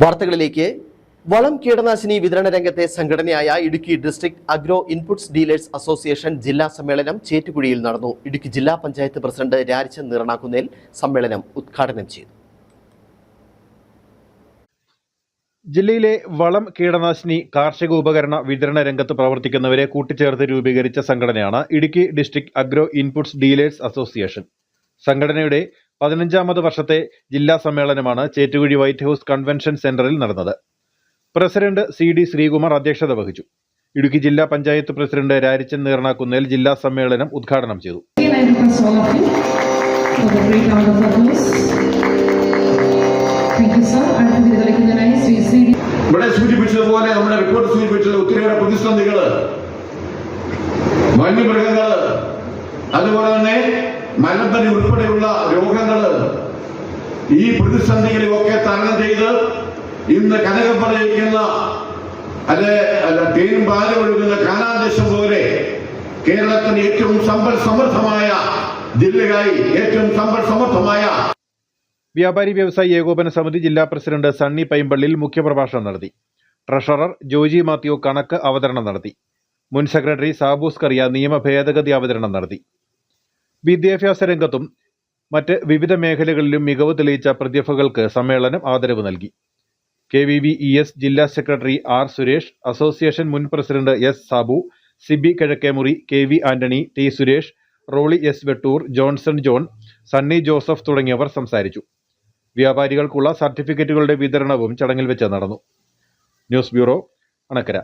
വാർത്തകളിലേക്ക്. വളം കീടനാശിനി വിതരണ രംഗത്തെ സംഘടനയായ Idukki district agro inputs dealers association ജില്ലാ സമ്മേളനം ചേറ്റുകുഴിയിൽ നടന്നു. ഇടുക്കി ജില്ലാ പഞ്ചായത്ത് പ്രസിഡന്റ് രാജൻ നിറണാക്കുന്നേൽ സമ്മേളനം ഉദ്ഘാടനം ചെയ്തു. ജില്ലയിലെ വളം കീടനാശിനി കാർഷിക ഉപകരണ വിതരണ രംഗത്ത് പ്രവർത്തിക്കുന്നവരെ കൂട്ടിച്ചേർത്ത് രൂപീകരിച്ച സംഘടനയാണ് Idukki district agro inputs dealers association. സംഘടനയുടെ പതിനഞ്ചാമത് വർഷത്തെ ജില്ലാ സമ്മേളനമാണ് ചേറ്റുകുഴി വൈറ്റ് ഹൗസ് കൺവെൻഷൻ സെന്ററിൽ നടന്നത്. പ്രസിഡന്റ് സി ഡി ശ്രീകുമാർ അധ്യക്ഷത വഹിച്ചു. ഇടുക്കി ജില്ലാ പഞ്ചായത്ത് പ്രസിഡന്റ് രാരിച്ചൻ നീർണാക്കുന്നേൽ ജില്ലാ സമ്മേളനം ഉദ്ഘാടനം ചെയ്തു. ഇവിടെ സൂചിപ്പിച്ചതുപോലെ നമ്മുടെ റിപ്പോർട്ട് സൂചിപ്പിച്ചത് ഒത്തിരിയേറെ പ്രതിസന്ധികൾ വന്യമൃഗങ്ങൾ അതുപോലെ മലമ്പനി ഉൾപ്പെടെയുള്ള രോഗങ്ങൾ ഈ പ്രതിസന്ധികളെയൊക്കെ തരണം ചെയ്ത് ഇന്ന് കനകം പറയിക്കുന്ന അല്ലെ അല്ല തേനും പാലും ഒഴുകുന്ന പോലെ കേരളത്തിന് ഏറ്റവും സമ്പൽ സമൃദ്ധമായ ജില്ലയായി ഏറ്റവും സമ്പൽ സമൃദ്ധമായ വ്യാപാരി വ്യവസായി ഏകോപന സമിതി ജില്ലാ പ്രസിഡന്റ് സണ്ണി പൈമ്പള്ളിൽ മുഖ്യപ്രഭാഷണം നടത്തി. ട്രഷറർ ജോജി മാത്യു കണക്ക് അവതരണം നടത്തി. മുൻ സെക്രട്ടറി സാബൂസ് കറിയ നിയമ ഭേദഗതി അവതരണം നടത്തി. വിദ്യാഭ്യാസ രംഗത്തും മറ്റ് വിവിധ മേഖലകളിലും മികവ് തെളിയിച്ച പ്രതിഭകൾക്ക് സമ്മേളനം ആദരവ് നൽകി. K V V E S ജില്ലാ സെക്രട്ടറി ആർ സുരേഷ് അസോസിയേഷൻ മുൻ president S Sabu Sibi Kizhakkemuri K V Antony T Suresh Roly S Vettoor Johnson John Sunny Joseph തുടങ്ങിയവർ സംസാരിച്ചു. വ്യാപാരികൾക്കുള്ള സർട്ടിഫിക്കറ്റുകളുടെ വിതരണവും ചടങ്ങിൽ വെച്ച് നടന്നു. News bureau Anakkara.